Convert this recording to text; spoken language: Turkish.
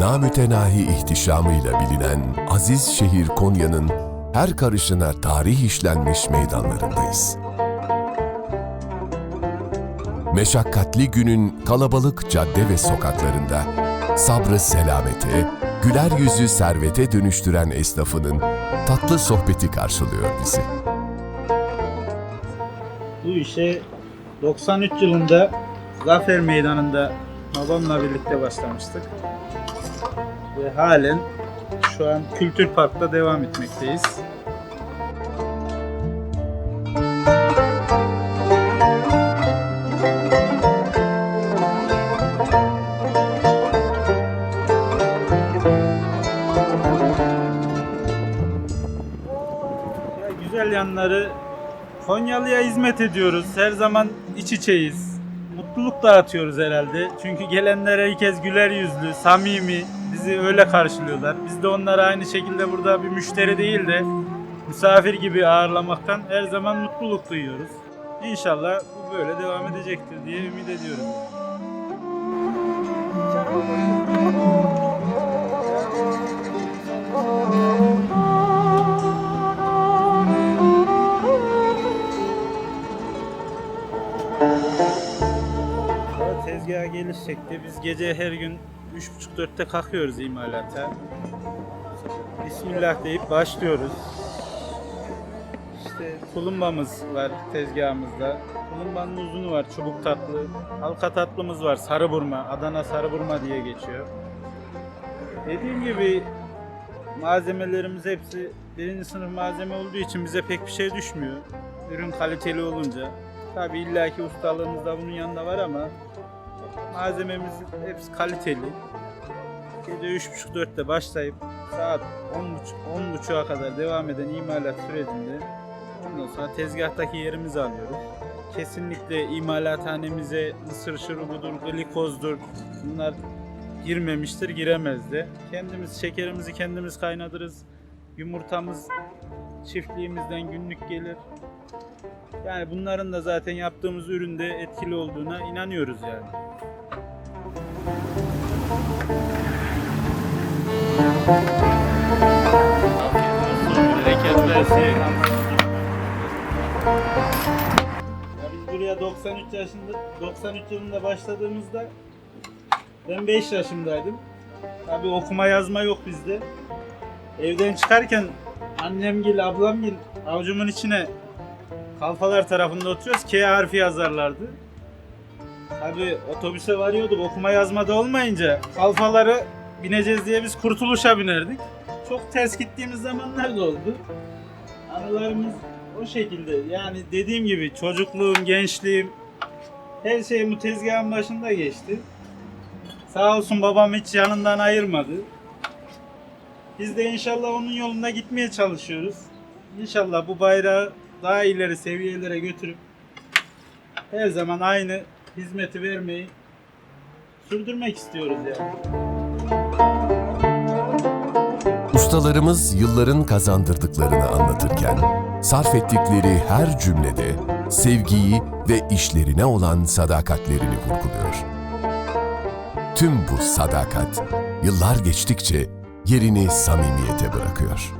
namütenahi ihtişamıyla bilinen aziz şehir Konya'nın her karışına tarih işlenmiş meydanlarındayız. Meşakkatli günün kalabalık cadde ve sokaklarında sabrı selamete, güler yüzü servete dönüştüren esnafının tatlı sohbeti karşılıyor bizi. Bu işe 93 yılında Zafer Meydanı'nda babamla birlikte başlamıştık. Ve halen şu an Kültür Park'ta devam etmekteyiz. Güzel yanları Konyalı'ya hizmet ediyoruz. Her zaman iç içeyiz. Mutluluk dağıtıyoruz herhalde. Çünkü gelenler herkes güler yüzlü, samimi. Bizi öyle karşılıyorlar. Biz de onları aynı şekilde burada bir müşteri değil de misafir gibi ağırlamaktan her zaman mutluluk duyuyoruz. İnşallah bu böyle devam edecektir diye ümit ediyorum. Tezgaha gelirsek de biz gece her gün 3.30-4'te kalkıyoruz imalata. Bismillah deyip başlıyoruz. İşte tulumbamız var tezgahımızda. Tulumbanın uzunu var, çubuk tatlı. Halka tatlımız var, sarı burma. Adana sarı burma diye geçiyor. Dediğim gibi malzemelerimiz hepsi birinci sınıf malzeme olduğu için bize pek bir şey düşmüyor. Ürün kaliteli olunca. Tabi illaki ustalığımız da bunun yanında var ama malzememiz hepsi kaliteli. Gece 3.30-4'te başlayıp saat 10.30 10.30'a kadar devam eden imalat sürecinde ondan sonra tezgahtaki yerimizi alıyoruz. Kesinlikle imalathanemize mısır şurubudur, glikozdur bunlar girmemiştir, giremez de. Kendimiz şekerimizi kendimiz kaynatırız. Yumurtamız çiftliğimizden günlük gelir. Yani bunların da zaten yaptığımız üründe etkili olduğuna inanıyoruz yani. Ya biz buraya 93 yaşında 93 yılında başladığımızda ben 5 yaşındaydım. Tabi okuma yazma yok bizde. Evden çıkarken annemgil, ablamgil avucumun içine kalfalar tarafında oturuyoruz. K harfi yazarlardı. Tabi otobüse varıyorduk okuma yazmada olmayınca kalfaları bineceğiz diye biz kurtuluşa binerdik. Çok ters gittiğimiz zamanlar da oldu. Anılarımız o şekilde. Yani dediğim gibi çocukluğum, gençliğim her şey bu tezgahın başında geçti. Sağ olsun babam hiç yanından ayırmadı. Biz de inşallah onun yolunda gitmeye çalışıyoruz. İnşallah bu bayrağı daha ileri seviyelere götürüp her zaman aynı hizmeti vermeyi sürdürmek istiyoruz yani. Ustalarımız yılların kazandırdıklarını anlatırken, sarf ettikleri her cümlede sevgiyi ve işlerine olan sadakatlerini vurguluyor. Tüm bu sadakat, yıllar geçtikçe yerini samimiyete bırakıyor.